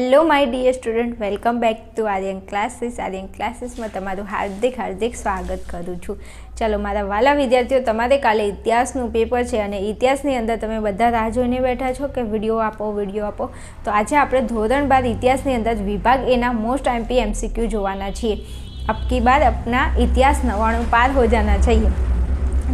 Hello my dear student welcome back to Aryan classes Aryan ક્લાસીસમાં તમારું હાર્દિક હાર્દિક સ્વાગત કરું છું. ચાલો, મારા વાલા વિદ્યાર્થીઓ, તમારે કાલે ઇતિહાસનું પેપર છે અને ઇતિહાસની અંદર તમે બધા રાહ જોઈને બેઠા છો કે વીડિયો આપો વીડિયો આપો. તો આજે આપણે ધોરણ બાદ ઇતિહાસની અંદર વિભાગ એના મોસ્ટ એમપી એમસીક્યુ જોવાના છીએ. અબકી બાદ આપના ઇતિહાસ નવાણું પાર હો જાના ચાહીએ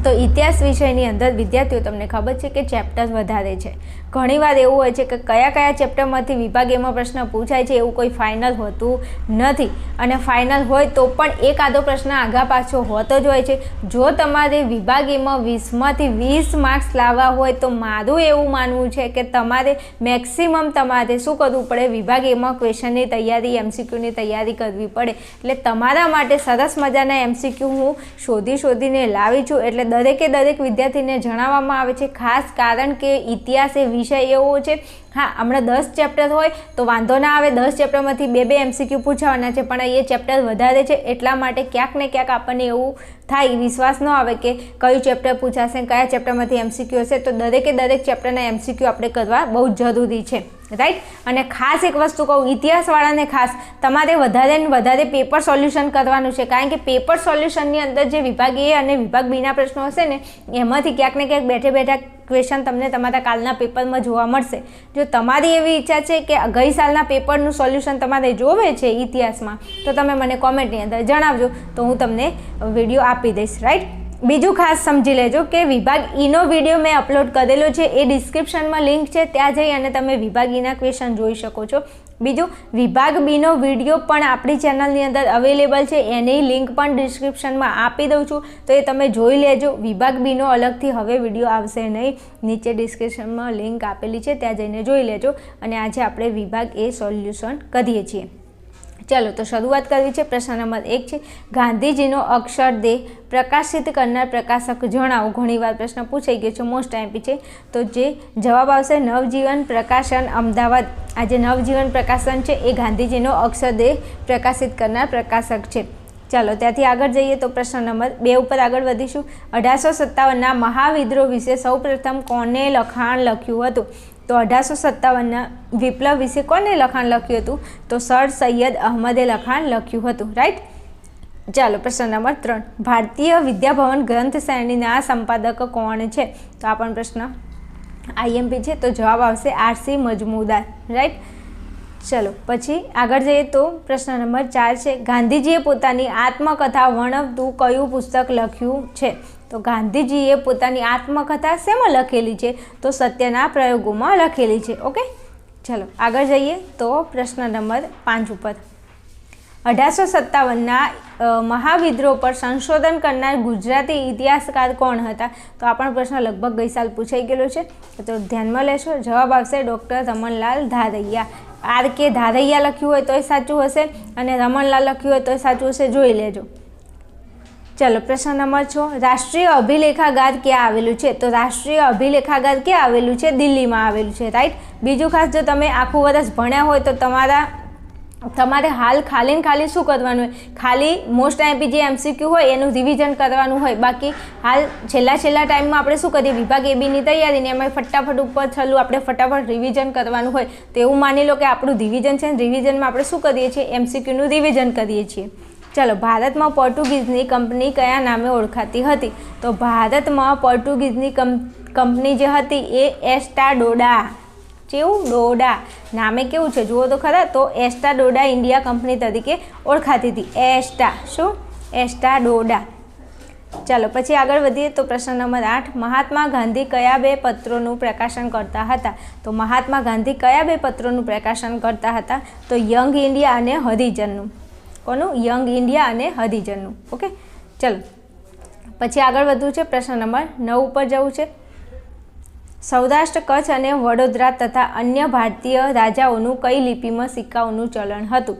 તો ઇતિહાસ વિષયની અંદર વિદ્યાર્થીઓ, તમને ખબર છે કે ચેપ્ટર વધારે છે. ઘણીવાર એવું હોય છે કે કયા કયા ચેપ્ટરમાંથી વિભાગ એમાં પ્રશ્ન પૂછાય છે એવું કોઈ ફાઇનલ હોતું નથી. અને ફાઇનલ હોય તો પણ એક આધો પ્રશ્ન આગા પાછો હોતો જ હોય છે. જો તમારે વિભાગ એમાં વીસમાંથી વીસ માર્ક્સ લાવવા હોય તો મારું એવું માનવું છે કે તમારે મેક્સિમમ તમારે શું કરવું પડે? વિભાગ એમાં ક્વેશ્ચનની તૈયારી એમસીક્યુની તૈયારી કરવી પડે. એટલે તમારા માટે સરસ મજાના એમસીક્યુ હું શોધી શોધીને લાવી છું. એટલે દરેકે દરેક વિદ્યાર્થીને જણાવવામાં આવે છે, ખાસ કારણ કે ઇતિહાસ એ વિષય એવો છે, હા, હમણાં દસ ચેપ્ટર હોય, તો વાંધો ના આવે, દસ ચેપ્ટરમાંથી બે બે એમસીક્યુ પૂછાવાના છે, પણ એ ચેપ્ટર વધારે છે, એટલા માટે ક્યાંક ને ક્યાંક આપણને એવું થાય, વિશ્વાસ ન આવે કે કયું ચેપ્ટર પૂછાશે, કયા ચેપ્ટરમાંથી એમસીક્યુ હશે, તો દરેકે દરેક ચેપ્ટરના એમસીક્યુ આપણે કરવા બહુ જરૂરી છે. રાઈટ અને ખાસ એક વસ્તુ કહું, ઇતિહાસવાળાને ખાસ, તમારે વધારે ને વધારે પેપર સોલ્યુશન કરવાનું છે. કારણ કે પેપર સોલ્યુશનની અંદર જે વિભાગ એ અને વિભાગ બીના પ્રશ્નો હશે ને, એમાંથી ક્યાંક ને ક્યાંક બેઠે બેઠા ક્વેશ્ચન તમને તમારા કાલના પેપરમાં જોવા મળશે. જો તમારી એવી ઈચ્છા છે કે ગઈ સાલના પેપરનું સોલ્યુશન તમારે જોવે છે ઇતિહાસમાં, તો તમે મને કોમેન્ટની અંદર જણાવજો, તો હું તમને વીડિયો આપી દઈશ. રાઈટ બીજું ખાસ સમજી લેજો કે વિભાગ ઈનો વીડિયો મેં અપલોડ કરેલો છે, એ ડિસ્ક્રિપ્શનમાં લિંક છે, ત્યાં જઈ અને તમે વિભાગ ઈના ક્વેશ્ચન જોઈ શકો છો. બીજું, વિભાગ બીનો વીડિયો પણ આપણી ચેનલની અંદર અવેલેબલ છે, એની લિંક પણ ડિસ્ક્રિપ્શનમાં આપી દઉં છું. તો એ તમે જોઈ લેજો, વિભાગ બીનો અલગથી હવે વીડિયો આવશે નહીં, નીચે ડિસ્ક્રિપ્શનમાં લિંક આપેલી છે, ત્યાં જઈને જોઈ લેજો. અને આજે આપણે વિભાગ એ સોલ્યુશન કરીએ છીએ. ચાલો, તો શરૂઆત કરવી છે પ્રશ્ન નંબર એક છે, ગાંધીજીનો અક્ષરદેહ પ્રકાશિત કરનાર પ્રકાશક જણાવો. ઘણીવાર પ્રશ્ન પૂછાઈ ગયો છે મોસ્ટ એમપી છે. તો જે જવાબ આવશે, નવજીવન પ્રકાશન અમદાવાદ. આ જે નવજીવન પ્રકાશન છે, એ ગાંધીજીનો અક્ષરદેહ પ્રકાશિત કરનાર પ્રકાશક છે. ચાલો, ત્યાંથી આગળ જઈએ તો પ્રશ્ન નંબર બે ઉપર આગળ વધીશું. અઢારસો સત્તાવનના મહાવિદ્રોહ વિશે સૌપ્રથમ કોને લખાણ લખ્યું હતું? તો અઢારસો સત્તાવનના વિપ્લવ વિશે કોને લખાણ લખ્યું હતું? તો સર સૈયદ અહમદે લખાણ લખ્યું હતું રાઈટ ચાલો, પ્રશ્ન નંબર ત્રણ. ભારતીય વિદ્યાભવન ગ્રંથ શ્રેણીના સંપાદક કોણ છે? તો આ પણ પ્રશ્ન આઈએમપી છે, તો જવાબ આવશે આરસી મજમુદાર રાઈટ ચલો, પછી આગળ જઈએ તો પ્રશ્ન નંબર ચાર છે. ગાંધીજીએ પોતાની આત્મકથા વર્ણવતું કયું પુસ્તક લખ્યું છે? તો ગાંધીજીએ પોતાની આત્મકથા શેમાં લખેલી છે? તો સત્યના પ્રયોગોમાં લખેલી છે, ઓકે? ચલો, આગળ જઈએ તો પ્રશ્ન નંબર પાંચ ઉપર. અઢારસો સત્તાવનના મહાવિદ્રોહ પર સંશોધન કરનાર ગુજરાતી ઇતિહાસકાર કોણ હતા? તો આ પણ પ્રશ્ન લગભગ ગઈ સાલ પૂછાઈ ગયેલો છે. તો ધ્યાનમાં લેશો, જવાબ આવશે doctor Ramanlal Dharaiya. R K Dharaiya લખ્યું હોય તોય સાચું હશે અને રમણલાલ લખ્યું હોય તોય સાચું હશે, જોઈ લેજો. ચલો પ્રશ્ન નંબર છ. રાષ્ટ્રીય અભિલેખાગાર ક્યાં આવેલું છે? તો રાષ્ટ્રીય અભિલેખાગાર ક્યાં આવેલું છે? દિલ્હીમાં આવેલું છે રાઈટ બીજું ખાસ જો તમે આખું વર્ષ ભણ્યા હોય તો તમારા, તમારે હાલ ખાલી ને ખાલી શું કરવાનું હોય? ખાલી મોસ્ટ ટાઈમ જે એમસીક્યુ હોય એનું રિવિઝન કરવાનું હોય. બાકી હાલ છેલ્લા છેલ્લા ટાઈમમાં આપણે શું કરીએ? વિભાગ એબીની તૈયારી ને એમાં ફટાફટ ઉપર છેલ્લું આપણે ફટાફટ રિવિઝન કરવાનું હોય. તો એવું માની લો કે આપણું રિવિઝન છે ને રિવિઝનમાં આપણે શું કરીએ છીએ? એમસીક્યુનું રિવિઝન કરીએ છીએ. ચાલો, ભારતમાં પોર્ટુગીઝની કંપની કયા નામે ઓળખાતી હતી? તો ભારતમાં પોર્ટુગીઝની કંપની જે હતી એ એસ્ટાડોડા. કેવું ડોડા. નામે કેવું છે? જુઓ તો ખરા, તો એસ્ટા ડોડા ઇન્ડિયા કંપની તરીકે ઓળખાતી હતી. એસ્ટા. શું? એસ્ટા ડોડા ચાલો, પછી આગળ વધીએ તો પ્રશ્ન નંબર આઠ. મહાત્મા ગાંધી કયા બે પત્રોનું પ્રકાશન કરતા હતા? તો મહાત્મા ગાંધી કયા બે પત્રોનું પ્રકાશન કરતા હતા? તો યંગ ઇન્ડિયા અને હરિજનનું. કોનું? યંગ ઇન્ડિયા અને હરિજનનું. ઓકે? ચલો. પછી આગળ વધવું છે પ્રશ્ન નંબર નવ ઉપર જવું છે. સૌરાષ્ટ્ર, કચ્છ અને વડોદરા તથા અન્ય ભારતીય રાજાઓનું કઈ લિપિમાં સિક્કાઓનું ચલણ હતું?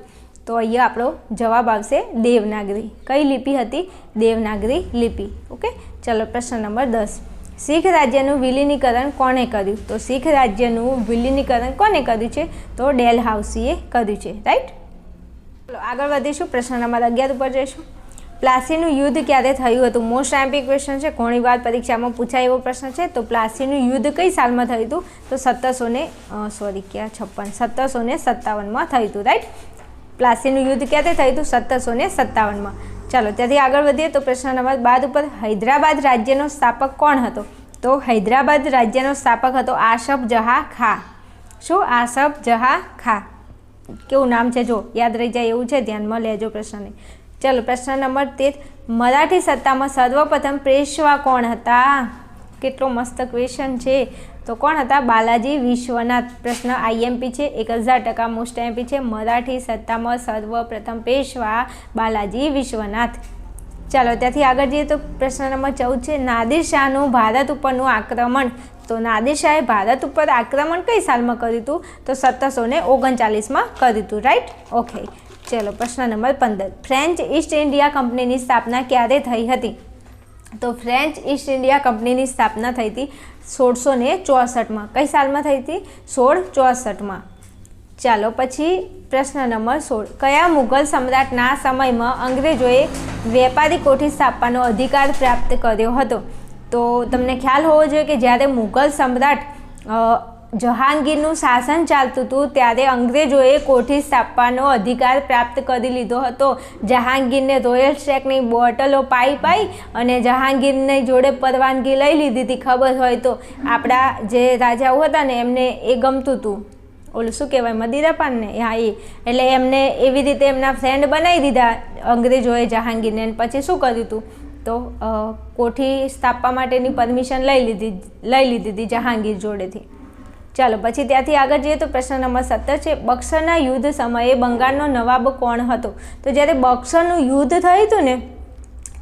તો અહીંયા આપણો જવાબ આવશે દેવનાગરી. કઈ લિપિ હતી? દેવનાગરી લિપિ. ઓકે? ચલો, પ્રશ્ન નંબર દસ. શીખ રાજ્યનું વિલીનીકરણ કોણે કર્યું? તો શીખ રાજ્યનું વિલીનીકરણ કોને કર્યું છે? તો ડેલહાઉસીએ કર્યું છે. રાઈટ? આગળ વધીશું, પ્રશ્ન નંબર અગિયાર ઉપર જઈશું. પ્લાસીનું યુદ્ધ ક્યારે થયું હતું? મોસ્ટ એમ્પી ક્વેશ્ચન છે, ઘણી વાર પરીક્ષામાં પૂછાય એવો પ્રશ્ન છે. તો પ્લાસીનું યુદ્ધ કઈ સાલમાં થયું હતું? તો સત્તરસો ને સોરી ક્યાં? છપ્પન. સત્તરસો ને સત્તાવનમાં થયું હતું રાઈટ પ્લાસીનું યુદ્ધ ક્યારે થયું હતું? સત્તરસો ને સત્તાવનમાં. ચાલો, ત્યાંથી આગળ વધીએ તો પ્રશ્ન નંબર બાદ ઉપર, હૈદરાબાદ રાજ્યનો સ્થાપક કોણ હતો? તો હૈદરાબાદ રાજ્યનો સ્થાપક હતો આશફ જહા ખા. શું? આશફ જહા ખા. કેવું નામ છે? જો, યાદ રહી જાય એવું છે? ધ્યાનમાં લેજો પ્રશ્નને. ચલો, પ્રશ્ન નંબર તેર. મરાઠી સત્તામાં સર્વપ્રથમ પેશવા કોણ હતા? કેટલો મસ્ત ક્વેશ્ચન છે. તો કોણ હતા? બાલાજી વિશ્વનાથ. પ્રશ્ન આઈએમપી છે. એક હજાર ટકા મોસ્ટ એમપી છે. મરાઠી સત્તામાં સર્વપ્રથમ પેશવા બાલાજી વિશ્વનાથ. ચાલો, ત્યાંથી આગળ જઈએ તો પ્રશ્ન નંબર ચૌદ છે. નાદિર શાહનું ભારત ઉપરનું આક્રમણ. તો નાદિર ભારત ઉપર આક્રમણ કઈ સાલમાં કર્યું હતું? તો સત્તરસો ને ઓગણચાલીસમાં કર્યું હતું રાઈટ ઓકે ચલો, પ્રશ્ન નંબર પંદર. ફ્રેન્ચ ઈસ્ટ ઇન્ડિયા કંપનીની સ્થાપના ક્યારે થઈ હતી? તો ફ્રેન્ચ ઈસ્ટ ઇન્ડિયા કંપનીની સ્થાપના થઈ હતી સોળસો ને ચોસઠમાં. કઈ સાલમાં થઈ હતી? સોળ ચોસઠમાં. ચાલો, પછી પ્રશ્ન નંબર સોળ. કયા મુઘલ સમ્રાટના સમયમાં અંગ્રેજોએ વેપારી કોઠી સ્થાપવાનો અધિકાર પ્રાપ્ત કર્યો હતો? તો તમને ખ્યાલ હોવો જોઈએ કે જ્યારે મુઘલ સમ્રાટ જહાંગીરનું શાસન ચાલતું હતું, ત્યારે અંગ્રેજોએ કોઠી સ્થાપવાનો અધિકાર પ્રાપ્ત કરી લીધો હતો. જહાંગીરને રોયલ શેકની બોટલો પાઈ પાઈ અને જહાંગીરની જોડે પરવાનગી લઈ લીધી હતી, ખબર હોય તો. આપણા જે રાજાઓ હતા ને, એમને એ ગમતું હતું. ઓલું શું કહેવાય મદિરાપાનને હા, એ. એટલે એમને એવી રીતે એમના ફ્રેન્ડ બનાવી દીધા અંગ્રેજોએ જહાંગીરને. પછી શું કર્યું હતું તો કોઠી સ્થાપવા માટેની પરમિશન લઈ લીધી લઈ લીધી હતી જહાંગીર જોડેથી. ચાલો, પછી ત્યાંથી આગળ જઈએ તો પ્રશ્ન નંબર સત્તર છે, બક્સરના યુદ્ધ સમયે બંગાળનો નવાબ કોણ હતો? તો જ્યારે બક્સરનું યુદ્ધ થયું હતું ને,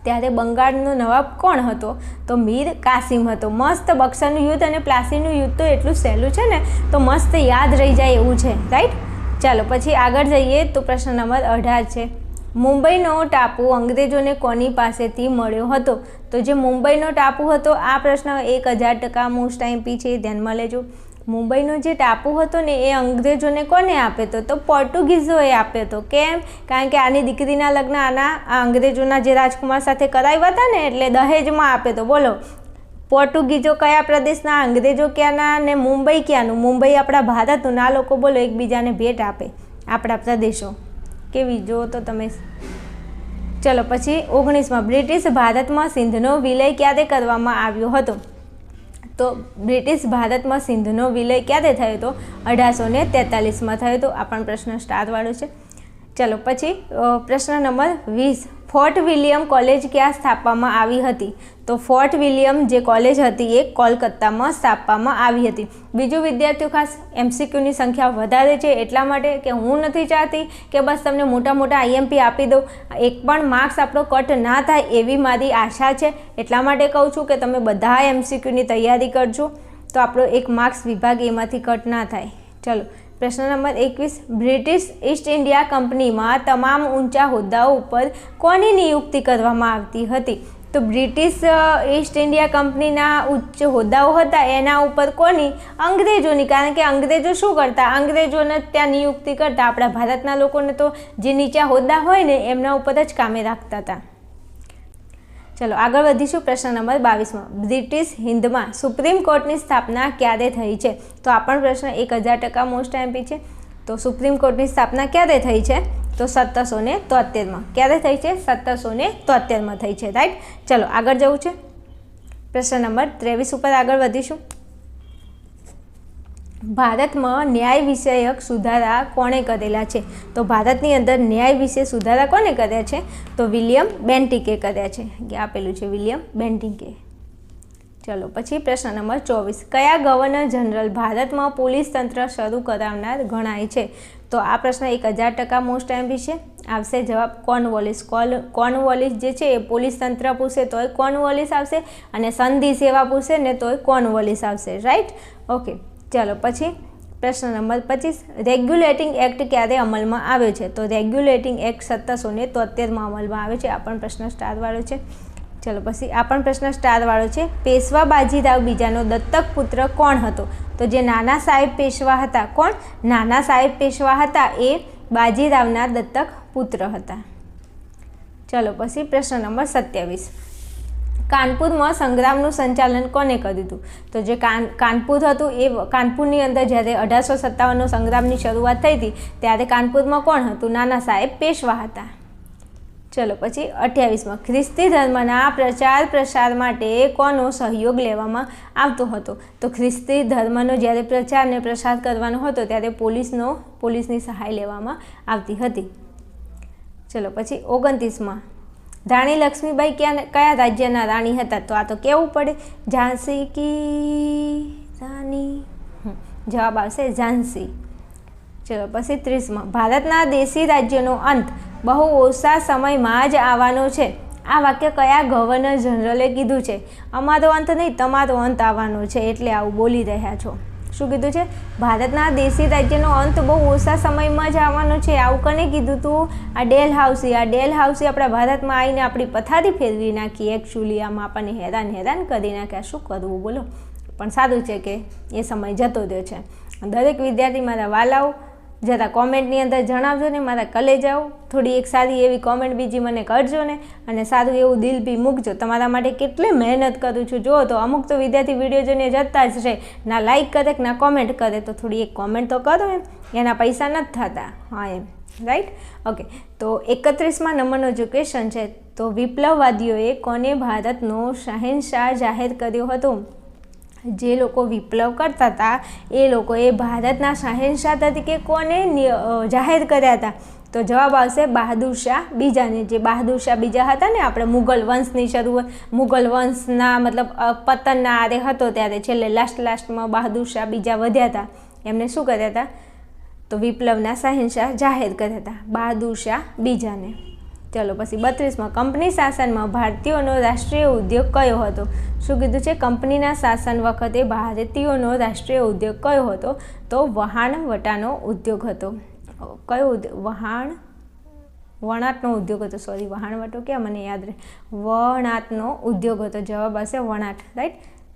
ત્યારે બંગાળનો નવાબ કોણ હતો? તો મીર કાસિમ હતો. મસ્ત બક્સરનું યુદ્ધ અને પ્લાસીનું યુદ્ધ તો એટલું સહેલું છે ને, તો મસ્ત યાદ રહી જાય એવું છે, રાઈટ? ચાલો, પછી આગળ જઈએ તો પ્રશ્ન નંબર અઢાર છે. મુંબઈનો ટાપુ અંગ્રેજોને કોની પાસેથી મળ્યો હતો? તો જે મુંબઈનો ટાપુ હતો, આ પ્રશ્ન એક હજાર ટકા મોસ્ટ આઈમ્પી છે, ધ્યાનમાં લેજો. મુંબઈનો જે ટાપુ હતો ને, એ અંગ્રેજોને કોને આપ્યો હતો તો પોર્ટુગીઝોએ આપ્યો હતો કેમ? કારણ કે આની દીકરીના લગ્ન આના અંગ્રેજોના જે રાજકુમાર સાથે કરાવ્યા હતા ને, એટલે દહેજમાં આપ્યો હતો બોલો, પોર્ટુગીઝો કયા પ્રદેશના, અંગ્રેજો ક્યાંના ને મુંબઈ ક્યાંનું? મુંબઈ આપણા ભારતનું. ના, લોકો બોલો, એકબીજાને ભેટ આપે આપણા પ્રદેશો. કેવી? જો તો તમે ચલો, પછી ઓગણીસમાં બ્રિટિશ ભારતમાં સિંધનો વિલય ક્યારે કરવામાં આવ્યો હતો? તો બ્રિટિશ ભારતમાં સિંધનો વિલય ક્યારે થયો હતો? અઢારસો ને તેતાલીસમાં થયો હતો. આ પણ પ્રશ્ન સ્ટારવાળો છે. ચલો, પછી પ્રશ્ન નંબર વીસ. ફોર્ટ વિલિયમ કોલેજ ક્યાં સ્થાપવામાં આવી હતી? તો ફોર્ટ વિલિયમ જે કોલેજ હતી એ કોલકાતામાં સ્થાપવામાં આવી હતી. બીજું વિદ્યાર્થીઓ ખાસ એમસીક્યુની સંખ્યા વધારે છે એટલા માટે કે હું નથી ચાહતી કે બસ તમને મોટા મોટા આઈએમપી આપી દઉં. એક પણ માર્ક્સ આપણો કટ ના થાય એવી મારી આશા છે. એટલા માટે કહું છું કે તમે બધા એમસીક્યુની તૈયારી કરજો. તો આપણો એક માર્ક્સ વિભાગ એમાંથી કટ ના થાય. ચલો, પ્રશ્ન નંબર એકવીસ. બ્રિટિશ ઈસ્ટ ઇન્ડિયા કંપનીમાં તમામ ઊંચા હોદ્દાઓ ઉપર કોની નિયુક્તિ કરવામાં આવતી હતી? તો બ્રિટિશ ઈસ્ટ ઇન્ડિયા કંપનીના ઉચ્ચ હોદ્દાઓ હતા, એના ઉપર કોની? અંગ્રેજોની. કારણ કે અંગ્રેજો શું કરતા? અંગ્રેજોને ત્યાં નિયુક્તિ કરતા. આપણા ભારતના લોકોને તો જે નીચા હોદ્દા હોય ને, એમના ઉપર જ કામે રાખતા હતા. ચલો, આગળ વધીશું પ્રશ્ન નંબર બાવીસમાં. બ્રિટિશ હિન્દમાં સુપ્રીમ કોર્ટની સ્થાપના ક્યારે થઈ છે? તો આ પણ પ્રશ્ન એક હજાર ટકા મોસ્ટ એમપી છે. તો સુપ્રીમ કોર્ટની સ્થાપના ક્યારે થઈ છે? તો સત્તરસો ને તોતેરમાં. ક્યારે થઈ છે? સત્તરસો ને તોતેરમાં થઈ છે. રાઈટ? ચલો, આગળ જવું છે. પ્રશ્ન નંબર ત્રેવીસ ઉપર આગળ વધીશું. ભારતમાં ન્યાય વિષયક સુધારા કોણે કરેલા છે? તો ભારતની અંદર ન્યાય વિશે સુધારા કોને કર્યા છે? તો વિલિયમ બેન્ટિકે કર્યા છે. આપેલું છે વિલિયમ બેન્ટિકે. ચલો, પછી પ્રશ્ન નંબર ચોવીસ. કયા ગવર્નર જનરલ ભારતમાં પોલીસ તંત્ર શરૂ કરાવનાર ગણાય છે? તો આ પ્રશ્ન એક હજાર ટકા મોસ્ટ એમ્પી છે. આવશે જવાબ કોર્નવોલિસ. કોલ, કોર્નવોલિસ જે છે એ પોલીસ તંત્ર પૂછે તોય કોર્નવોલિસ આવશે અને સંધિ સેવા પૂછે ને તોય કોર્નવોલિસ આવશે. રાઈટ? ઓકે. ચાલો, પછી પ્રશ્ન નંબર પચીસ. રેગ્યુલેટિંગ એક્ટ ક્યારે અમલમાં આવ્યો છે? તો રેગ્યુલેટિંગ એક્ટ સત્તરસો ને તોતેરમાં અમલમાં આવ્યો છે. આ પણ પ્રશ્ન સ્ટારવાળો છે. ચલો, પછી આ પણ પ્રશ્ન સ્ટારવાળો છે. પેશવા બાજીરાવ બીજાનો દત્તક પુત્ર કોણ હતો? તો જે નાના સાહેબ પેશવા હતા, કોણ? નાના સાહેબ પેશવા હતા એ બાજીરાવના દત્તક પુત્ર હતા. ચલો, પછી પ્રશ્ન નંબર સત્યાવીસ. કાનપુરમાં સંગ્રામનું સંચાલન કોને કર્યું હતું? તો જે કાન, કાનપુર હતું એ કાનપુરની અંદર જ્યારે અઢારસો સત્તાવનનો સંગ્રામની શરૂઆત થઈ હતી, ત્યારે કાનપુરમાં કોણ હતું? નાના સાહેબ પેશવા હતા. ચલો, પછી અઠ્યાવીસમાં. ખ્રિસ્તી ધર્મના પ્રચાર પ્રસાર માટે કોનો સહયોગ લેવામાં આવતો હતો? તો ખ્રિસ્તી ધર્મનો જ્યારે પ્રચાર અને પ્રસાર કરવાનો હતો, ત્યારે પોલીસનો, પોલીસની સહાય લેવામાં આવતી હતી. ચલો, પછી ઓગણત્રીસમાં. રાણી લક્ષ્મીબાઈ ક્યાં, કયા રાજ્યના રાણી હતા? તો આ તો કેવું પડે? ઝાંસી કી રાણી? જવાબ આવશે ઝાંસી. ચલો, પછી ત્રીસમાં. ભારતના દેશી રાજ્યનો અંત. બહુ ઓછા સમયમાં જ આવવાનો છે. આ વાક્ય કયા ગવર્નર જનરલે કીધું છે? અમારો અંત નહીં, તમારો અંત આવવાનો છે એટલે આવું બોલી રહ્યા છો. શું કીધું છે? ભારતના દેશી રાજ્યનો અંત બહુ ઓછા સમયમાં જ આવવાનો છે. આવું કને કીધું તું? આ ડેલ હાઉસી, આ ડેલ હાઉસી આપણા ભારતમાં આવીને આપણી પથારી ફેરવી નાખી. એકચ્યુઅલી આમાં આપણને હેરાન હેરાન કરી નાખ્યા. શું કરવું બોલો? પણ સારું છે કે એ સમય જતો રહ્યો છે. દરેક વિદ્યાર્થી મારા વાલાઓ જરા કોમેન્ટની અંદર જણાવજો ને મારા કલેજાઓ. થોડી એક સારી એવી કોમેન્ટ બીજી મને કરજો ને અને સારું એવું દિલ બી મૂકજો. તમારા માટે કેટલી મહેનત કરું છું. જુઓ તો અમુક તો વિદ્યાર્થી વીડિયો જોઈને જતા જ છે ના લાઈક કરે ના કોમેન્ટ કરે તો થોડી એક કોમેન્ટ તો કરો એમ. એના પૈસા નથી થતા. હા, એમ. રાઈટ ઓકે તો એકત્રીસમાં નંબરનો જે ક્વેશ્ચન છે, તો વિપ્લવવાદીઓએ કોને ભારતનો શહેનશાહ જાહેર કર્યો હતો? જે લોકો વિપ્લવ કરતા હતા, એ લોકોએ ભારતના શહેનશાહ તરીકે કોને જાહેર કર્યા હતા? તો જવાબ આવશે બહાદુર શાહ બીજાને. જે બહાદુર શાહ બીજા હતા ને આપણે મુગલ વંશની શરૂઆત મુગલ વંશના મતલબ પતનના આરે હતો ત્યારે છેલ્લે લાસ્ટ લાસ્ટમાં બહાદુર શાહ બીજા વધ્યા હતા. એમને શું કર્યા હતા? તો વિપ્લવના શહેનશાહ જાહેર કર્યા હતા, બહાદુર શાહ બીજાને. ચલો પછી બત્રીસમાં, કંપની શાસનમાં ભારતીયોનો રાષ્ટ્રીય ઉદ્યોગ કયો હતો? શું કીધું છે? કંપનીના શાસન વખતે ભારતીયોનો રાષ્ટ્રીય ઉદ્યોગ કયો હતો? તો વહાણવટાનો ઉદ્યોગ હતો. કયો વહાણ, વણાટનો ઉદ્યોગ હતો. સોરી વહાણવટો ક્યાં? મને યાદ રહે. વણાટનો ઉદ્યોગ હતો. જવાબ હશે વણાટ રાઈટ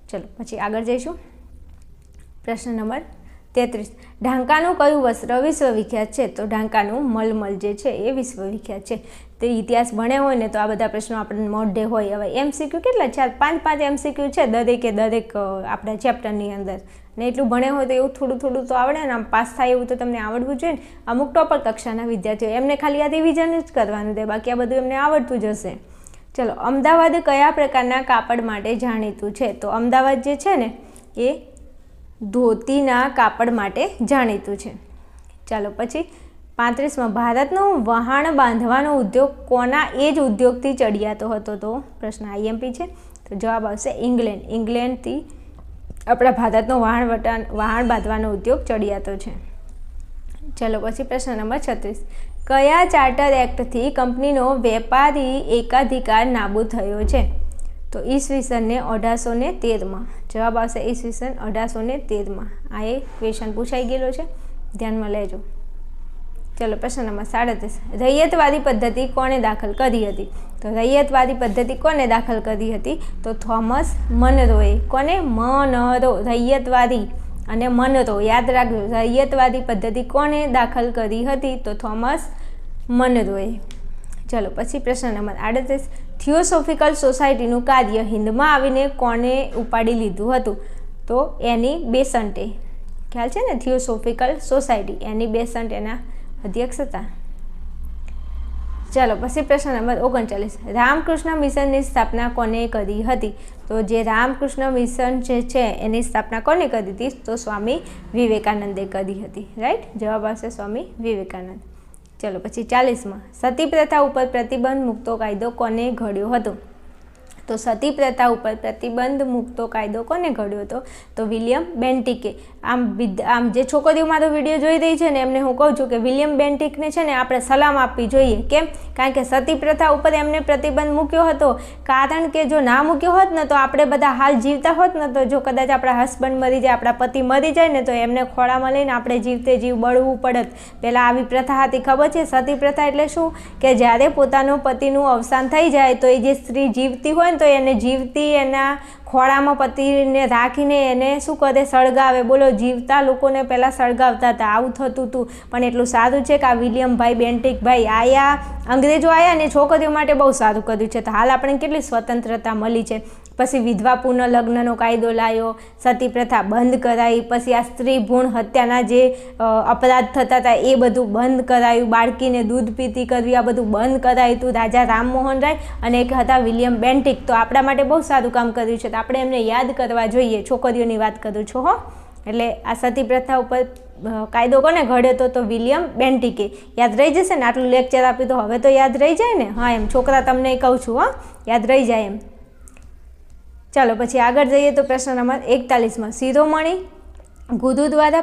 ચલો, પછી આગળ જઈશું. પ્રશ્ન નંબર તેત્રીસ. ઢાંકાનું કયું વસ્ત્ર વિશ્વવિખ્યાત છે? તો ઢાંકાનું મલમલ જે છે એ વિશ્વવિખ્યાત છે. તે ઇતિહાસ ભણ્યા હોય ને તો આ બધા પ્રશ્નો આપણને મોઢે હોય. હવે એમસીક્યુ કેટલા? ચાર, પાંચ પાંચ એમસીક્યુ છે દરેકે દરેક આપણા ચેપ્ટરની અંદર. ને એટલું ભણ્યા હોય તો એવું થોડું થોડું તો આવડે ને આમ પાસ થાય એવું તો તમને આવડવું જોઈએ ને. અમુક ટોપર કક્ષાના વિદ્યાર્થીઓ, એમને ખાલી આ રિવિઝન જ કરવાનું છે બાકી આ બધું એમને આવડતું જ હશે. ચલો, અમદાવાદ કયા પ્રકારના કાપડ માટે જાણીતું છે? તો અમદાવાદ જે છે ને, એ ધોતીના કાપડ માટે જાણીતું છે. ચાલો, પછી પાંત્રીસમાં, ભારતનો વહાણ બાંધવાનો ઉદ્યોગ કોના એ જ ઉદ્યોગથી ચડિયાતો હતો? તો પ્રશ્ન આઈએમપી છે. તો જવાબ આવશે ઇંગ્લેન્ડ. ઇંગ્લેન્ડથી આપણા ભારતનો વહાણ વટા, વહાણ બાંધવાનો ઉદ્યોગ ચડિયાતો છે. ચલો, પછી પ્રશ્ન નંબર છત્રીસ. કયા ચાર્ટર એક્ટથી કંપનીનો વેપારી એકાધિકાર નાબૂદ થયો છે? તો ઈસવીસનને અઢારસો ને તેરમાં. જવાબ આવશે ઈસવીસન અઢારસો ને તેરમાં. આ એ ક્વેશ્ચન પૂછાઈ ગયેલો છે. ધ્યાનમાં લેજો. ચલો પ્રશ્ન નંબર સાડત્રીસ. રૈયતવાદી પદ્ધતિ કોણે દાખલ કરી હતી? તો રૈયતવાદી પદ્ધતિ કોને દાખલ કરી હતી? તો થોમસ મનરોએ. કોને? મનરો. રૈયતવાદી અને મનરો. યાદ રાખજો, રૈયતવાદી પદ્ધતિ કોણે દાખલ કરી હતી? તો થોમસ મનરોએ. ચલો પછી પ્રશ્ન નંબર આડત્રીસ. થિયોસોફિકલ સોસાયટીનું કાર્ય હિન્દમાં આવીને કોને ઉપાડી લીધું હતું? તો એની બેસન્ટે ખ્યાલ છે ને? Theosophical society. એની બેસન્ટ એના અધ્યક્ષ હતા ચાલો, પછી પ્રશ્ન નંબર ઓગણચાલીસ. રામકૃષ્ણ મિશનની સ્થાપના કોને કરી હતી? તો જે રામકૃષ્ણ મિશન જે છે, એની સ્થાપના કોને કરી હતી? તો સ્વામી વિવેકાનંદે કરી હતી. રાઈટ જવાબ આવશે સ્વામી વિવેકાનંદ. ચલો, પછી ચાલીસમાં. સતી પ્રથા ઉપર પ્રતિબંધ મૂકતો કાયદો કોને ઘડ્યો હતો? તો સતી પ્રથા ઉપર પ્રતિબંધ મૂકતો કાયદો કોને ઘડ્યો હતો? તો વિલિયમ બેન્ટિકે. આમ આમ જે છોકરીઓ મારો વીડિયો જોઈ રહી છે ને, એમને હું કહું છું કે વિલિયમ બેન્ટિકને છે ને આપણે સલામ આપવી જોઈએ. કેમ? કારણ કે સતી પ્રથા ઉપર એમને પ્રતિબંધ મૂક્યો હતો. કારણ કે જો ના મૂક્યો હોત ને, તો આપણે બધા હાલ જીવતા હોત ને, તો જો કદાચ આપણા હસબન્ડ મરી જાય, આપણા પતિ મરી જાય ને, તો એમને ખોળામાં લઈને આપણે જીવતે જીવ બળવું પડત. પહેલાં આવી પ્રથા હતી, ખબર છે? સતી પ્રથા એટલે શું? કે જ્યારે પોતાનો પતિનું અવસાન થઈ જાય, તો એ જે સ્ત્રી જીવતી હોય ને તો એને જીવતી એના ખોળામાં પતિને રાખીને એને શું કરે? સળગાવે. બોલો, જીવતા લોકોને પહેલાં સળગાવતા હતા. આવું થતું હતું પણ એટલું સારું છે કે આ વિલિયમભાઈ બેન્ટિકભાઈ આયા. અંગ્રેજો આવ્યા અને છોકરીઓ માટે બહુ સારું કર્યું છે. તો હાલ આપણે કેટલી સ્વતંત્રતા મળી છે? પછી વિધવા પુનઃ લગ્નનો કાયદો લાવ્યો સતી પ્રથા બંધ કરાવી પછી આ સ્ત્રી ભ્રૂણ હત્યાના જે અપરાધ થતા હતા એ બધું બંધ કરાયું, બાળકીને દૂધ પીતી કરવી, આ બધું બંધ કરાયું હતું રાજા રામમોહન રાય અને એક હતા વિલિયમ બેન્ટિક. તો આપણા માટે બહુ સારું કામ કર્યું છે. તો આપણે એમને યાદ કરવા જોઈએ. છોકરીઓની વાત કરું છું, હો. એટલે આ સતી પ્રથા ઉપર કાયદો કોને ઘડ્યો હતો તો વિલિયમ બેન્ટિકે. યાદ રહી જશે ને? આટલું લેક્ચર આપ્યું તો હવે તો યાદ રહી જાય ને? હા, એમ. છોકરા, તમને કહું છું, હો. યાદ રહી જાય એમ. ચાલો, પછી આગળ જઈએ તો પ્રશ્ન નંબર એકતાલીસમાં. શિરોમણી ગુરુ દ્વારા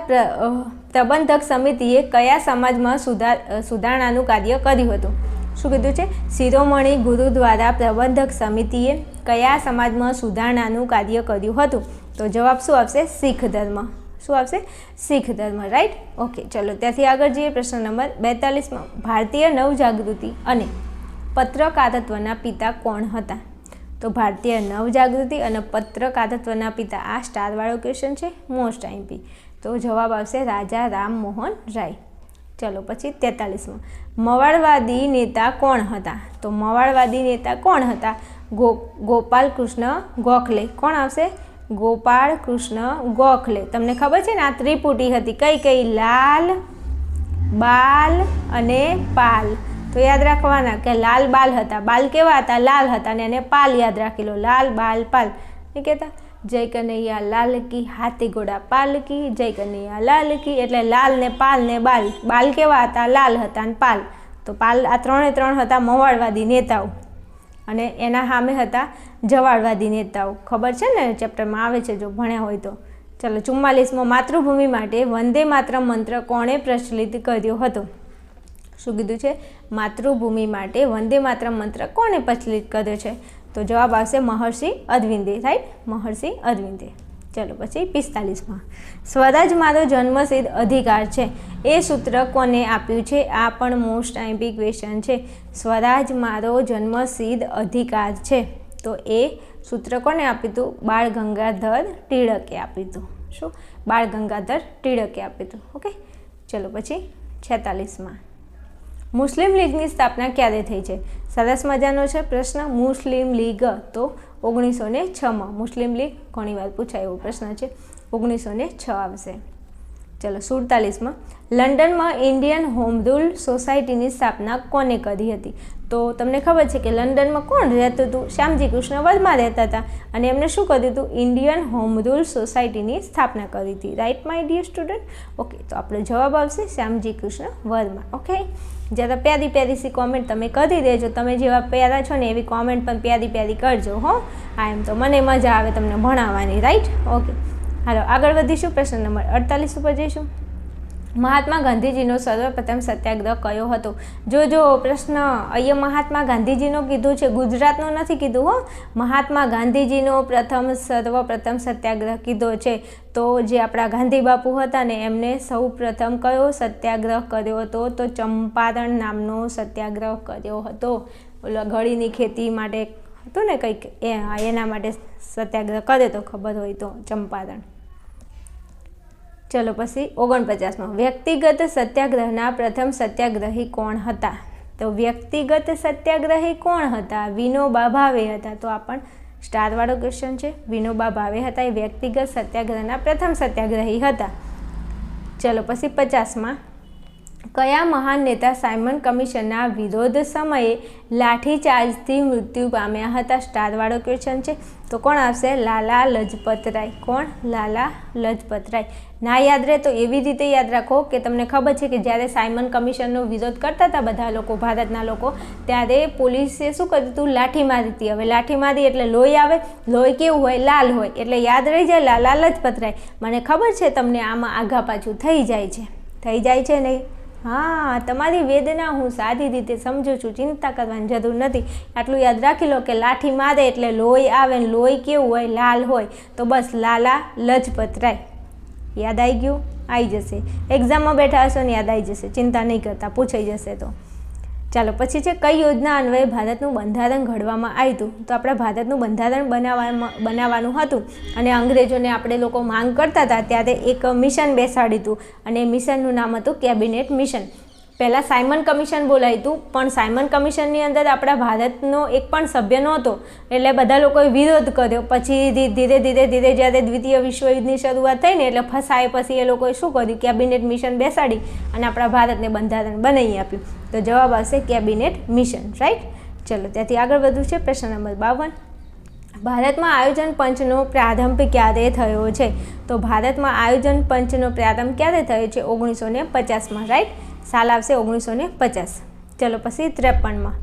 પ્રબંધક સમિતિએ કયા સમાજમાં સુધાર સુધારણાનું કાર્ય કર્યું હતું? શું કીધું છે? શિરોમણી ગુરુ દ્વારા પ્રબંધક સમિતિએ કયા સમાજમાં સુધારણાનું કાર્ય કર્યું હતું? તો જવાબ શું આવશે? શીખ ધર્મ. શું આવશે? શીખ ધર્મ રાઈટ ઓકે ચલો, ત્યાંથી આગળ જઈએ પ્રશ્ન નંબર બેતાલીસમાં. ભારતીય નવજાગૃતિ અને પત્રકારત્વના પિતા કોણ હતા? તો ભારતીય નવજાગૃતિ અને પત્રકારત્વના પિતા આ સ્ટારવાળો ક્વેશ્ચન છે મોસ્ટ આઈમ્પી તો જવાબ આવશે રાજા રામમોહન રાય. ચલો પછી તેતાલીસમાં. મવાળવાદી નેતા કોણ હતા? તો મવાળવાદી નેતા કોણ હતા? ગો ગોપાલ કૃષ્ણ ગોખલે. કોણ આવશે? ગોપાળ કૃષ્ણ ગોખલે. તમને ખબર છે ને આ ત્રિપુટી હતી? કઈ કઈ? લાલ, બાલ અને પાલ. તો યાદ રાખવાના કે લાલ બાલ હતા. બાલ કેવા હતા? લાલ હતા અને એને પાલ યાદ રાખી લો લાલ બાલ પાલ. એ કહેતા, જય કનૈયા લાલ કી હાથી ઘોડા પાલ કી જય કનૈયા લાલ કી એટલે લાલ ને પાલ ને બાલ. બાલ કેવા હતા? લાલ હતા અને પાલ. તો પાલ આ ત્રણે ત્રણ હતા મવાળવાદી નેતાઓ. અને એના સામે હતા જવાળવાદી નેતાઓ. ખબર છે ને ચેપ્ટરમાં આવે છે જો ભણ્યા હોય તો. ચલો ચુમ્માલીસમાં માતૃભૂમિ માટે વંદે માત્ર મંત્ર કોણે પ્રચલિત કર્યો હતો? શું કીધું છે? માતૃભૂમિ માટે વંદે માતરમ મંત્ર કોને પ્રચલિત કર્યો છે? તો જવાબ આવશે મહર્ષિ અરવિંદે રાઈટ મહર્ષિ અરવિંદે. ચલો પછી પિસ્તાલીસમાં. સ્વરાજ મારો જન્મસિદ્ધ અધિકાર છે. એ સૂત્ર કોને આપ્યું છે? આ પણ મોસ્ટ આઈમ્પી ક્વેશ્ચન છે. સ્વરાજ મારો જન્મસિદ્ધ અધિકાર છે. તો એ સૂત્ર કોને આપ્યું હતું? બાળ ગંગાધર ટિળકે આપ્યું હતું. શું? બાળ ગંગાધર ટિળકે આપ્યું હતું. ઓકે ચલો પછી છેતાલીસમાં. મુસ્લિમ લીગની સ્થાપના ક્યારે થઈ છે? સરસ મજાનો છે પ્રશ્ન. મુસ્લિમ લીગ તો ઓગણીસો ને છમાં. મુસ્લિમ લીગ ઘણીવાર પૂછાય એવો પ્રશ્ન છે. ઓગણીસો ને છ આવશે. ચલો, સુડતાલીસમાં. લંડનમાં ઇન્ડિયન હોમ રૂલ સોસાયટીની સ્થાપના કોને કરી હતી? તો તમને ખબર છે કે લંડનમાં કોણ રહેતું હતું? શ્યામજી કૃષ્ણ વર્મા રહેતા હતા અને એમને શું કર્યું હતું? ઇન્ડિયન હોમ રૂલ સોસાયટીની સ્થાપના કરી હતી. Right my dear student okay તો આપણો જવાબ આવશે શ્યામજી કૃષ્ણ વર્મા ઓકે જરા પ્યાદી સી કોમેન્ટ તમે કરી દેજો. તમે જેવા પ્યારા છો ને એવી કોમેન્ટ પણ પ્યાદી પ્યાદી કરજો, હો. હા, એમ તો મને મજા આવે તમને ભણાવવાની રાઈટ ઓકે હાલો, આગળ વધીશું. પ્રશ્ન નંબર અડતાલીસ ઉપર જઈશું. મહાત્મા ગાંધીજીનો સર્વપ્રથમ સત્યાગ્રહ કયો હતો? જો જો, પ્રશ્ન અહીંયા મહાત્મા ગાંધીજીનો કીધું છે, ગુજરાતનો નથી કીધું, હો? મહાત્મા ગાંધીજીનો પ્રથમ સર્વપ્રથમ સત્યાગ્રહ કીધો છે. તો જે આપણા ગાંધી બાપુ હતા ને, એમને સૌ પ્રથમ કયો સત્યાગ્રહ કર્યો હતો? તો ચંપારણ નામનો સત્યાગ્રહ કર્યો હતો. ઘડીની ખેતી માટે હતું ને કંઈક, એ, એના માટે સત્યાગ્રહ કરે તો ખબર હોય તો, ચંપારણ. ચલો પછી ઓગણપચાસમાં. વ્યક્તિગત સત્યાગ્રહના પ્રથમ સત્યાગ્રહી કોણ હતા? તો વ્યક્તિગત સત્યાગ્રહી કોણ હતા? વિનોબા ભાવે હતા. તો આ પણ સ્ટારવાળો ક્વેશ્ચન છે. વિનોબા ભાવે હતા એ વ્યક્તિગત સત્યાગ્રહના પ્રથમ સત્યાગ્રહી હતા. ચલો પછી પચાસમાં. કયા મહાન નેતા સાયમન કમિશનના વિરોધ સમયે લાઠીચાર્જથી મૃત્યુ પામ્યા હતા? સ્ટારવાળો ક્વેશ્ચન છે. તો કોણ આવશે? લાલા લજપત રાય કોણ? લાલા લજપત રાય ના યાદ રહે તો એવી રીતે યાદ રાખો કે તમને ખબર છે કે જ્યારે સાયમન કમિશનનો વિરોધ કરતા હતા બધા લોકો, ભારતના લોકો, ત્યારે પોલીસે શું કર્યું હતું? લાઠી મારી હતી. હવે લાઠી મારી એટલે લોહી આવે. લોહી કેવું હોય? લાલ હોય. એટલે યાદ રહી જાય લાલા લજપત રાય મને ખબર છે તમને આમાં આઘા પાછું થઈ જાય છે. થઈ જાય છે નહીં? હા, તમારી વેદના હું સાદી રીતે સમજું છું. ચિંતા કરવાની જરૂર નથી. આટલું યાદ રાખી લો કે લાઠી મારે એટલે લોહી આવે ને લોહી કેવું હોય? લાલ હોય. તો બસ લાલા લજપતરાય યાદ આવી ગયું? આવી જશે. એક્ઝામમાં બેઠા હશો ને યાદ આવી જશે. ચિંતા નહીં કરતા. પૂછાઈ જશે તો. ચાલો, પછી છે, કઈ યોજના અન્વયે ભારતનું બંધારણ ઘડવામાં આવ્યું હતું તો આપણા ભારતનું બંધારણ બનાવવામાં, બનાવવાનું હતું અને અંગ્રેજોને આપણે લોકો માંગ કરતા હતા, ત્યારે એક મિશન બેસાડ્યું હતું અને મિશનનું નામ હતું કેબિનેટ મિશન. પહેલાં સાયમન કમિશન બોલાવ્યું હતું, પણ સાયમન કમિશનની અંદર આપણા ભારતનો એક પણ સભ્ય નહોતો, એટલે બધા લોકોએ વિરોધ કર્યો. પછી ધીરે ધીરે ધીરે જ્યારે દ્વિતીય વિશ્વયુદ્ધની શરૂઆત થઈ ને એટલે ફસાય પછી એ લોકોએ શું કર્યું? કેબિનેટ મિશન બેસાડી અને આપણા ભારતને બંધારણ બનાવી આપ્યું. તો જવાબ આવશે કેબિનેટ મિશન રાઈટ ચલો, ત્યાંથી આગળ વધુ છે પ્રશ્ન નંબર બાવન. ભારતમાં આયોજન પંચનો પ્રારંભ ક્યારે થયો છે? તો ભારતમાં આયોજન પંચનો પ્રારંભ ક્યારે થયો છે? ઓગણીસો ને પચાસમાં રાઈટ સાલ આવશે ઓગણીસો ને પચાસ. ચલો પછી ત્રેપનમાં.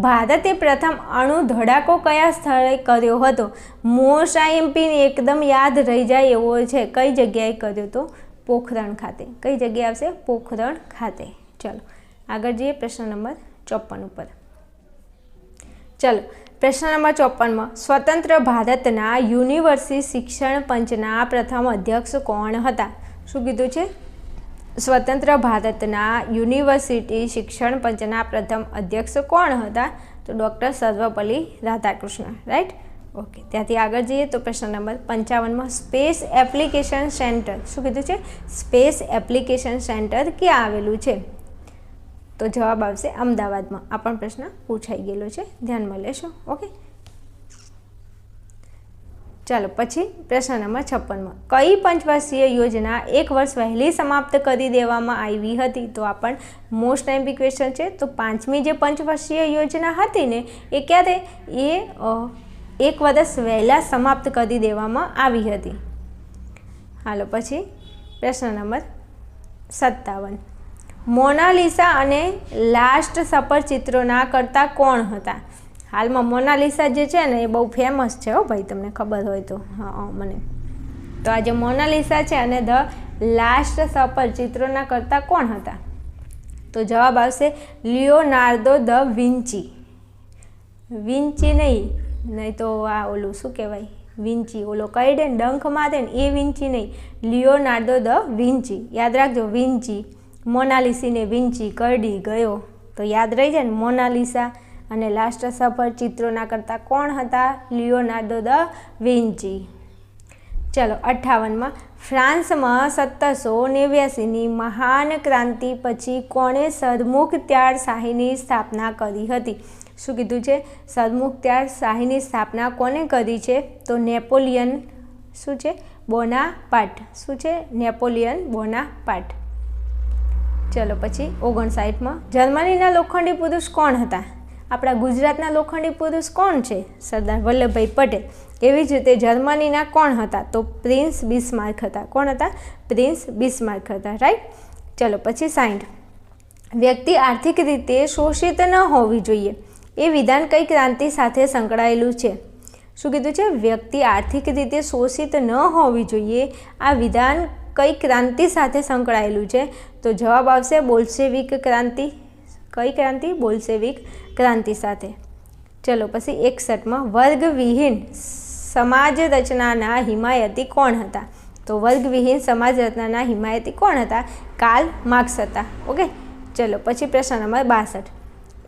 ભારતે પ્રથમ અણુ ધડાકો કયા સ્થળે કર્યો હતો? મોસ્ટ આઈએમપી એકદમ યાદ રહી જાય એવો છે. કઈ જગ્યાએ કર્યો તો? પોખરણ ખાતે. કઈ જગ્યાએ આવશે? પોખરણ ખાતે. ચલો, આગળ જઈએ પ્રશ્ન નંબર ચોપન ઉપર. ચલો, પ્રશ્ન નંબર ચોપનમાં સ્વતંત્ર ભારતના યુનિવર્સિટી શિક્ષણ પંચના પ્રથમ અધ્યક્ષ કોણ હતા? શું કીધું છે? સ્વતંત્ર ભારતના યુનિવર્સિટી શિક્ષણ પંચના પ્રથમ અધ્યક્ષ કોણ હતા? તો doctor Sarvepalli Radhakrishna right okay ત્યાંથી આગળ જઈએ તો પ્રશ્ન નંબર પંચાવનમાં સ્પેસ એપ્લિકેશન સેન્ટર, શું કીધું છે? સ્પેસ એપ્લિકેશન સેન્ટર ક્યાં આવેલું છે? તો જવાબ આવશે અમદાવાદમાં. આ પણ પ્રશ્ન પૂછાઈ ગયેલો છે. ધ્યાનમાં લેશો. ઓકે ચાલો પછી પ્રશ્ન નંબર છપ્પનમાં. કઈ પંચવર્ષીય યોજના એક વર્ષ વહેલી સમાપ્ત કરી દેવામાં આવી હતી? તો આ પણ મોસ્ટ એમ્પી ક્વેશ્ચન છે. તો પાંચમી જે પંચવર્ષીય યોજના હતી ને, એ ક્યારે? એ એક વર્ષ વહેલા સમાપ્ત કરી દેવામાં આવી હતી. હાલો પછી પ્રશ્ન નંબર સત્તાવન. મોનાલિસા અને લાસ્ટ સફર ચિત્રોના કરતા કોણ હતા? હાલમાં મોનાલિસા જે છે ને એ બહુ ફેમસ છે હો ભાઈ, તમને ખબર હોય તો. હા મને. તો આ જે મોનાલિસા છે અને ધ લાસ્ટ સફર ચિત્રોના કરતા કોણ હતા? તો જવાબ આવશે લિયોનાર્દો ધ વિન્ચી. વિન્ચી નહીં નહીં તો આ ઓલું શું કહેવાય? વિન્ચી, ઓલો કઈ દે ને, ડંખ મારે એ વિન્ચી નહીં. Leonardo da Vinci. યાદ રાખજો, વિન્ચી. મોનાલિસીને વિન્ચી કરડી ગયો. તો યાદ રહી જાય ને મોનાલિસા અને લાસ્ટ સફર ચિત્રોના કરતા કોણ હતા? Leonardo da Vinci. ચલો, અઠ્ઠાવનમાં ફ્રાન્સમાં સત્તરસો નેવ્યાસીની મહાન ક્રાંતિ પછી કોણે સરમુખ ત્યાર શાહીની સ્થાપના કરી હતી? શું કીધું છે? સરમુખ ત્યાર શાહીની સ્થાપના કોને કરી છે? તો નેપોલિયન શું છે? બોનાપાટ શું છે? નેપોલિયન બોનાપાટ ચલો, પછી ઓગણસાઠમાં જર્મનીના લોખંડી પુરુષ કોણ હતા? આપણા ગુજરાતના લોખંડી પુરુષ કોણ છે? સરદાર વલ્લભભાઈ પટેલ. એવી જ રીતે જર્મનીના કોણ હતા? તો પ્રિન્સ બિસ્માર્ક હતા. કોણ હતા? પ્રિન્સ બિસ્માર્ક હતા. રાઈટ? ચલો, પછી સાઈઠ. વ્યક્તિ આર્થિક રીતે શોષિત ન હોવી જોઈએ. એ વિધાન કઈ ક્રાંતિ સાથે સંકળાયેલું છે? શું કીધું છે? વ્યક્તિ આર્થિક રીતે શોષિત ન હોવી જોઈએ. આ વિધાન કઈ ક્રાંતિ સાથે સંકળાયેલું છે? તો જવાબ આવશે બોલ્શેવિક ક્રાંતિ. કઈ ક્રાંતિ? બોલ્સેવિક ક્રાંતિ સાથે. ચલો, પછી એકસઠમાં વર્ગવિહીન સમાજ રચનાના હિમાયતી કોણ હતા? તો વર્ગવિહીન સમાજ રચનાના હિમાયતી કોણ હતા? કાલ માર્ક્સ હતા. ઓકે? ચલો, પછી પ્રશ્ન નંબર બાસઠ.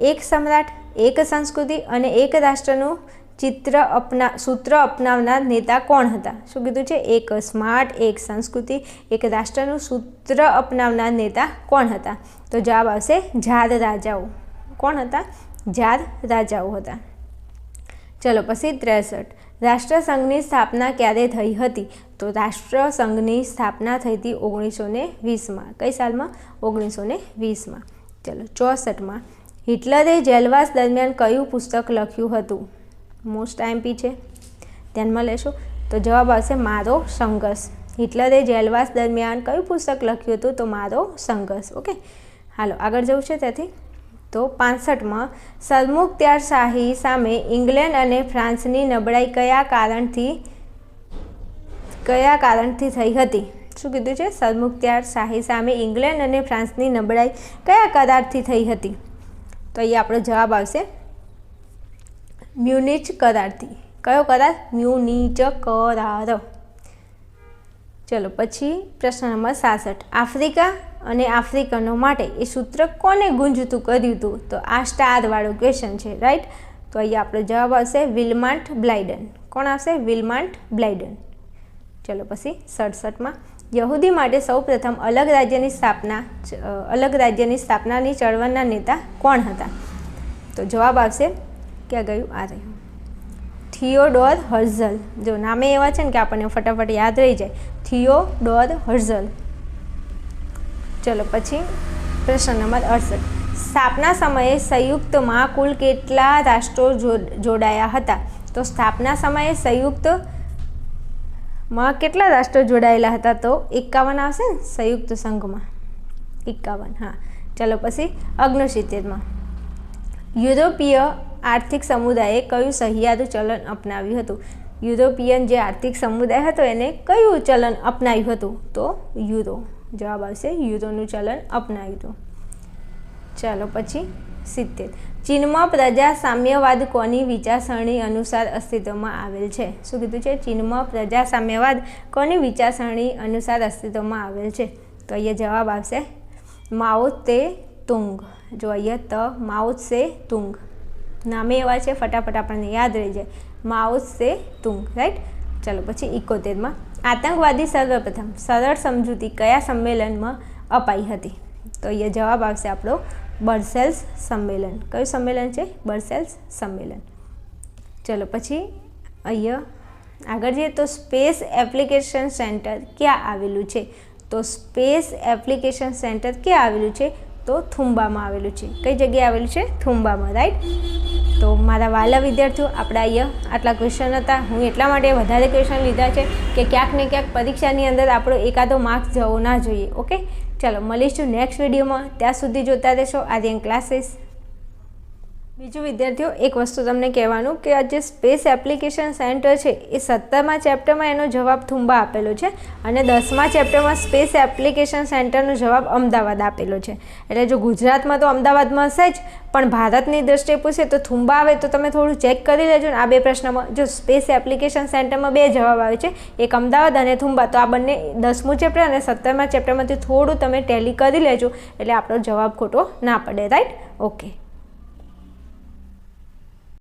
એક સમ્રાટ, એક સંસ્કૃતિ અને એક રાષ્ટ્રનું ચિત્ર અપના, સૂત્ર અપનાવનાર નેતા કોણ હતા? શું કીધું છે? એક સ્માર્ટ, એક સંસ્કૃતિ, એક રાષ્ટ્રનું સૂત્ર અપનાવનાર નેતા કોણ હતા? તો જવાબ આવશે ઝાર રાજાઓ. કોણ હતા? ઝાર રાજાઓ હતા. ચલો, પછી ત્રેસઠ. રાષ્ટ્રસંઘની સ્થાપના ક્યારે થઈ હતી? તો રાષ્ટ્રસંઘની સ્થાપના થઈ હતી ઓગણીસો ને વીસમાં. કઈ સાલમાં? ઓગણીસો ને વીસમાં. ચલો, ચોસઠમાં. હિટલરે જેલવાસ દરમિયાન કયું પુસ્તક લખ્યું હતું? મોસ્ટ આઈમ્પી છે. ધ્યાનમાં લેશો. તો જવાબ આવશે મારો સંઘર્ષ હિટલરે જેલવાસ દરમિયાન કયું પુસ્તક લખ્યું હતું? તો મારો સંઘર્ષ ઓકે? હાલો, આગળ જવું છે ત્યાંથી તો પાસઠમાં સરમુખત્યાર શાહી સામે ઇંગ્લેન્ડ અને ફ્રાન્સની નબળાઈ કયા કારણથી કયા કારણથી થઈ હતી? શું કીધું છે? સરમુખત્યાર શાહી સામે ઇંગ્લેન્ડ અને ફ્રાન્સની નબળાઈ કયા કરારથી થઈ હતી? તો અહીંયા આપણો જવાબ આવશે, મ્યુનિચ કરારથી. કયો કરાર? મ્યુનિચ કરાર. ચલો, પછી પ્રશ્ન નંબર સાસઠ. આફ્રિકા અને આફ્રિકનો માટે એ સૂત્ર કોને ગુંજતું કર્યું હતું? તો આ સ્ટારવાળું ક્વેશ્ચન છે રાઈટ તો અહીંયા આપણો જવાબ આવશે વિલમાન્ટ બ્લાઇડન. કોણ આવશે? વિલમાન્ટ બ્લાઇડન. ચલો પછી સડસઠમાં. યહૂદી માટે સૌપ્રથમ અલગ રાજ્યની સ્થાપના અલગ રાજ્યની સ્થાપનાની ચળવળના નેતા કોણ હતા? તો જવાબ આવશે, ક્યાં ગયું? આ રહ્યું. Theodor Herzl. જો નામે એવા છે ને કે આપણને ફટાફટ યાદ રહી જાય. Theodor Herzl. ચલો પછી પ્રશ્ન નંબર અડસઠ. સ્થાપના સમયે સંયુક્તમાં કુલ કેટલા રાષ્ટ્રો જોડાયા હતા? તો સ્થાપના સમયે સંયુક્તમાં કેટલા રાષ્ટ્રો જોડાયેલા હતા? તો એકાવન આવશે ને? સંયુક્ત સંઘમાં. એકાવન, હા. ચલો પછી અગ્નસિત્તેરમાં યુરોપીય આર્થિક સમુદાયે કયું સહિયારું ચલણ અપનાવ્યું હતું? યુરોપિયન જે આર્થિક સમુદાય હતો, એને કયું ચલણ અપનાવ્યું હતું? તો યુરો. જવાબ આવશે યુરોનું ચલણ અપનાવ્યું. હતું ચાલો પછી સિત્તેર. ચીનમાં પ્રજા સામ્યવાદ કોની વિચારસરણી અનુસાર અસ્તિત્વમાં આવેલ છે? શું કીધું છે? ચીનમાં પ્રજા સામ્યવાદ કોની વિચારસરણી અનુસાર અસ્તિત્વમાં આવેલ છે? તો અહીંયા જવાબ આવશે માઓ તે તુંગ. જો અહીંયા ત માઓ સે તુંગ. નામે એવા છે, ફટાફટ આપણને યાદ રહી જાય માઓ સે તુંગ, રાઈટ? ચાલો પછી ઇકોતેરમાં આતંકવાદી સર્વપ્રથમ સરળ સમજૂતી કયા સંમેલનમાં અપાઈ હતી? તો અહીંયા જવાબ આવશે આપણો બર્સેલ્સ સંમેલન. કયું સંમેલન છે? બર્સેલ્સ સંમેલન. ચલો પછી અહીંયા આગળ જઈએ. તો સ્પેસ એપ્લિકેશન સેન્ટર ક્યાં આવેલું છે? તો સ્પેસ એપ્લિકેશન સેન્ટર ક્યાં આવેલું છે? તો થુંબામાં આવેલું છે. કઈ જગ્યાએ આવેલું છે? થુંબામાં, રાઈટ? તો મારા વાલા વિદ્યાર્થીઓ, આપણા અહીંયા આટલા ક્વેશ્ચન હતા. હું એટલા માટે વધારે ક્વેશ્ચન લીધા છે કે ક્યાંક ને ક્યાંક પરીક્ષાની અંદર આપણો એકાદો માર્ક્સ જવો ના જોઈએ. ઓકે ચાલો, મળીશું નેક્સ્ટ વિડીયોમાં ત્યાં સુધી જોતા રહેશો. આર્યન ક્લાસીસ બીજું વિદ્યાર્થીઓ, એક વસ્તુ તમને કહેવાનું કે આ જે સ્પેસ એપ્લિકેશન સેન્ટર છે, એ સત્તરમા ચેપ્ટરમાં એનો જવાબ થુંબા આપેલો છે અને દસમા ચેપ્ટરમાં સ્પેસ એપ્લિકેશન સેન્ટરનો જવાબ અમદાવાદ આપેલો છે. એટલે જો ગુજરાતમાં તો અમદાવાદમાં હશે જ, પણ ભારતની દ્રષ્ટિએ પૂછે તો થુંબા આવે તો તમે થોડું ચેક કરી લેજો ને આ બે પ્રશ્નમાં. જો સ્પેસ એપ્લિકેશન સેન્ટરમાં બે જવાબ આવે છે, એક અમદાવાદ અને થુંબા, તો આ બંને દસમું ચેપ્ટર અને સત્તરમા ચેપ્ટરમાંથી થોડું તમે ટેલી કરી લેજો, એટલે આપણો જવાબ ખોટો ના પડે, રાઈટ? ઓકે.